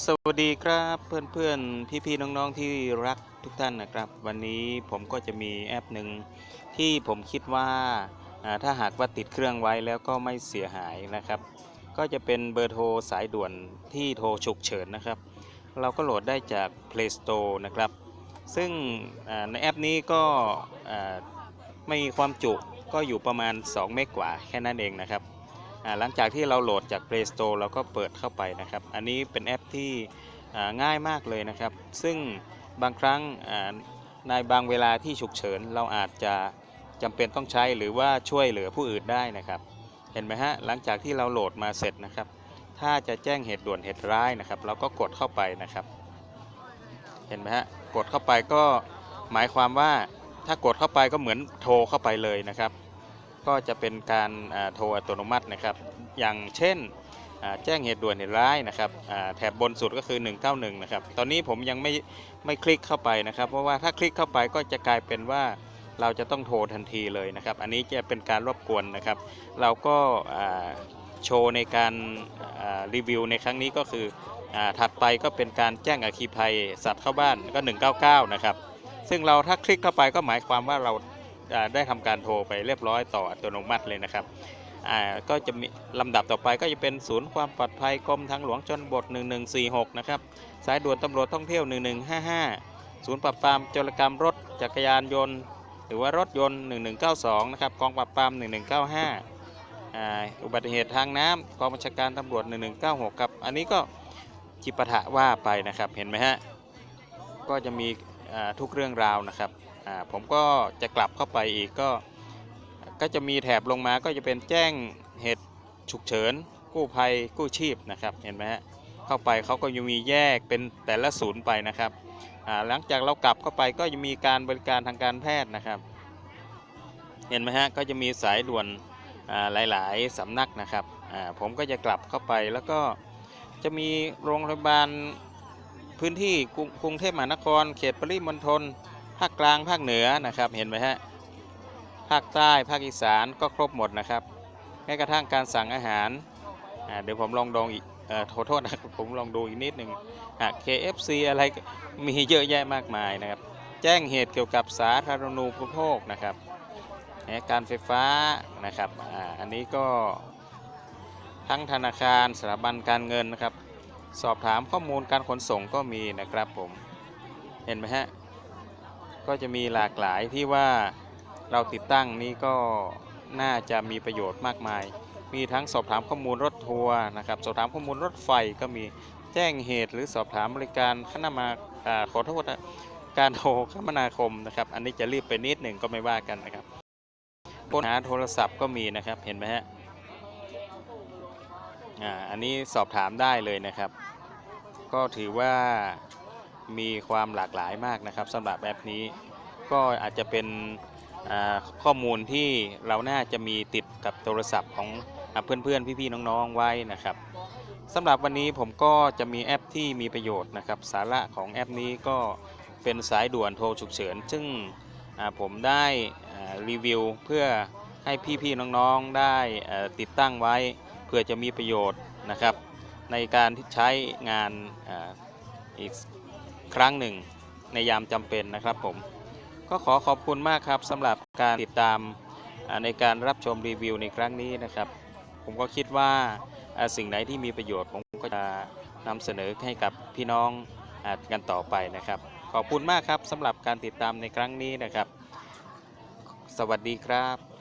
สวัสดีครับเพื่อนๆ พี่ๆ น้องๆ ที่รักทุกท่านนะครับ วันนี้ผมก็จะมีแอปหนึ่งที่ผมคิดว่าถ้าหากว่าติดเครื่องไว้แล้วก็ไม่เสียหายนะครับ ก็จะเป็นเบอร์โทรสายด่วนที่โทรฉุกเฉินนะครับ เราก็โหลดได้จาก Play Store นะครับ ซึ่งในแอปนี้ก็ไม่มีความจุก็อยู่ประมาณ 2 เมกกว่าแค่นั้นเองนะครับ หลังจากที่เราโหลดจาก Play Store เราก็เปิดเข้าไปนะครับ อันนี้เป็นแอปที่ง่ายมากเลยนะครับ ซึ่งบางครั้งในบางเวลาที่ฉุกเฉิน เราอาจจะจำเป็นต้องใช้หรือว่าช่วยเหลือผู้อื่นได้นะครับ เห็นไหมฮะหลังจากที่เราโหลดมาเสร็จนะครับ ถ้าจะแจ้งเหตุด่วนเหตุร้ายนะครับ เราก็กดเข้าไปนะครับ เห็นไหมฮะกดเข้าไปก็หมายความว่าถ้ากดเข้าไปก็เหมือนโทรเข้าไปเลยนะครับ ก็จะเป็นการโทรอัตโนมัตินะครับ อย่างเช่นแจ้งเหตุด่วนเหตุร้ายนะครับแถบบนสุดก็คือ 191 นะครับ ตอนนี้ผมยังไม่ไม่คลิกเข้าไปนะครับ เพราะว่าถ้าคลิกเข้าไปก็จะกลายเป็นว่าเราจะต้องโทรทันทีเลยนะครับ อันนี้จะเป็นการรบกวนนะครับ เราก็โชว์ในการรีวิวในครั้งนี้ก็คืออถัดไปก็เป็นการแจ้งอัคคีภัยสัตว์เข้าบ้านก็ 199 นะครับ ซึ่งเราถ้าคลิกเข้าไปก็หมายความว่าเรา ได้ทำการโทรไปเรียบร้อยต่ออัตโนมัติเลยนะครับก็จะมีลำดับต่อไปก็จะเป็นศูนย์ความปลอดภัยกรมทางหลวงชนบท 1146 นะครับ สายด่วนตำรวจท่องเที่ยว 1155 ศูนย์ปราบปรามโจรกรรมรถจักรยานยนต์ หรือว่ารถยนต์ 1192 นะครับกองปราบปราม 1195อ่าอุบัติเหตุทางน้ำกองบัญชาการตำรวจ 1196 ครับ อันนี้ก็จิปาถะว่าไปนะครับ เห็นไหมฮะ ก็จะมี ทุกเรื่องราวนะครับผมก็จะกลับเข้าไปอีกก็ ก็จะมีแถบลงมาก็จะเป็นแจ้งเหตุฉุกเฉิน กู้ภัยกู้ชีพนะครับเห็นไหมฮะเข้าไปเขาก็ยังมีแยกเป็นแต่ละศูนย์ไปนะครับหลังจากเรากลับเข้าไปก็จะมีการบริการทางการแพทย์นะครับ เห็นไหมฮะก็จะมีสายด่วนหลาย ๆ สำนักนะครับผมก็จะกลับเข้าไปแล้วก็จะมีโรงพยาบาล พื้นที่กรุงเทพมหานคร เขตปริมณฑลภาคกลางภาคเหนือนะครับเห็นไหมฮะภาคใต้ภาคอีสานก็ครบหมดนะครับแม้กระทั่งการสั่งอาหารเดี๋ยวผมลองดองอีกขอโทษนะผมลองดูอีกนิดหนึ่งอะ KFC อะไรมีเยอะแยะมากมายนะครับ แจ้งเหตุเกี่ยวกับสาธารณูปโภคนะครับ การไฟฟ้านะครับออันนี้ก็ทั้งธนาคารสถาบันการเงินนะครับ สอบถามข้อมูลการขนส่งก็มีนะครับผม เห็นไหมฮะ ก็จะมีหลากหลายที่ว่าเราติดตั้งนี้ก็น่าจะมีประโยชน์มากมาย มีทั้งสอบถามข้อมูลรถทัวร์นะครับ สอบถามข้อมูลรถไฟก็มีแจ้งเหตุหรือสอบถามบริการคณะมาอขอโทษนะการโทรคมนาคมนะครับ อันนี้จะรีบไปนิดหนึ่งก็ไม่ว่ากันนะครับค้นหาโทรศัพท์ก็มีนะครับ เห็นไหมฮะ อ่า อันนี้สอบถามได้เลยนะครับ ก็ถือว่ามีความหลากหลายมากนะครับสำหรับแอปนี้ ก็อาจจะเป็นข้อมูลที่เราน่าจะมีติดกับโทรศัพท์ของเพื่อนๆ พี่ๆ น้องๆ ไว้นะครับสำหรับวันนี้ผมก็จะมีแอปที่มีประโยชน์นะครับ สาระของแอปนี้ก็เป็นสายด่วนโทรฉุกเฉิน ซึ่งผมได้รีวิวเพื่อให้พี่ๆ น้องๆ ได้ติดตั้งไว้ เพื่อจะมีประโยชน์นะครับ ในการใช้งานอีกครั้งหนึ่งในยามจำเป็นนะครับผม ก็ขอขอบคุณมากครับสำหรับการติดตามในการรับชมรีวิวในครั้งนี้นะครับ ผมก็คิดว่าสิ่งไหนที่มีประโยชน์ ผมก็จะนำเสนอให้กับพี่น้องกันต่อไปนะครับ ขอบคุณมากครับสำหรับการติดตามในครั้งนี้นะครับ สวัสดีครับ